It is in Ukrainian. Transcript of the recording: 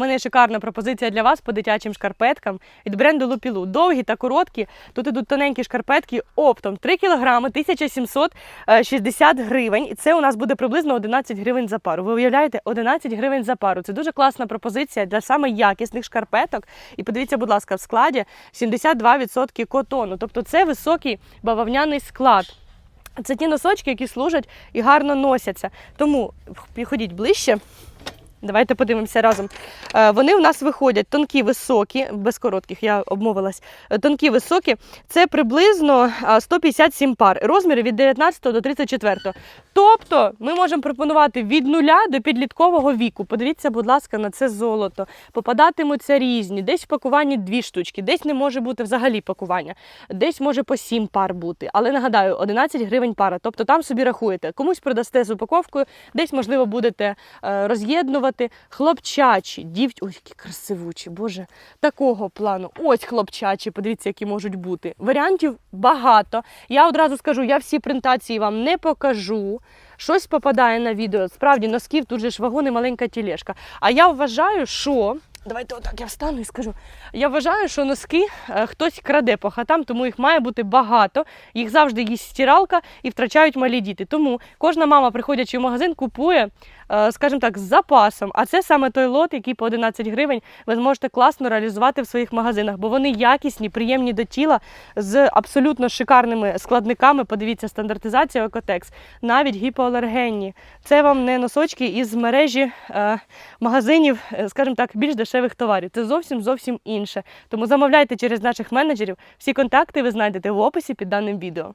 У мене є шикарна пропозиція для вас по дитячим шкарпеткам від бренду Лупілу. Довгі та короткі. Тут ідуть тоненькі шкарпетки оптом 3 кг 1760 гривень. І це у нас буде приблизно 11 гривень за пару. Ви уявляєте, 11 гривень за пару. Це дуже класна пропозиція для саме якісних шкарпеток. І подивіться, будь ласка, в складі 72% котону. Тобто це високий бавовняний склад. Це ті носочки, які служать і гарно носяться. Тому підходіть ближче. Давайте подивимося разом. Е, Вони у нас виходять тонкі, високі, без коротких, я обмовилась. Е, Тонкі, високі. Це приблизно 157 пар. Розміри від 19 до 34. Тобто ми можемо пропонувати від нуля до підліткового віку. Подивіться, будь ласка, на це золото. Попадатимуться різні. Десь в пакуванні дві штучки, десь не може бути взагалі пакування, десь може по 7 пар бути. Але нагадаю, 11 гривень пара. Тобто там собі рахуєте. Комусь продасте з упаковкою, десь, можливо, будете е, роз'єднувати. Хлопчачі, дів... Ой, які красивучі, боже, такого плану. Ось хлопчачі, подивіться, які можуть бути. Варіантів багато. Я одразу скажу, я всі принтації вам не покажу. Щось попадає на відео. Справді, носків тут же ж вагони, маленька тілешка. А я вважаю, що. Давайте отак я встану і скажу. Я вважаю, що носки е, хтось краде по хатам, тому їх має бути багато. Їх завжди їсть стиралка і втрачають малі діти. Тому кожна мама, приходячи в магазин, купує, скажімо так, з запасом. А це саме той лот, який по 11 гривень ви зможете класно реалізувати в своїх магазинах, бо вони якісні, приємні до тіла з абсолютно шикарними складниками. Подивіться, стандартизація Екотекс, навіть гіпоалергенні. Це вам не носочки із мережі е, магазинів, е, скажімо так, більш дешевих товарів. Це зовсім зовсім інше. Тому замовляйте через наших менеджерів. Всі контакти ви знайдете в описі під даним відео.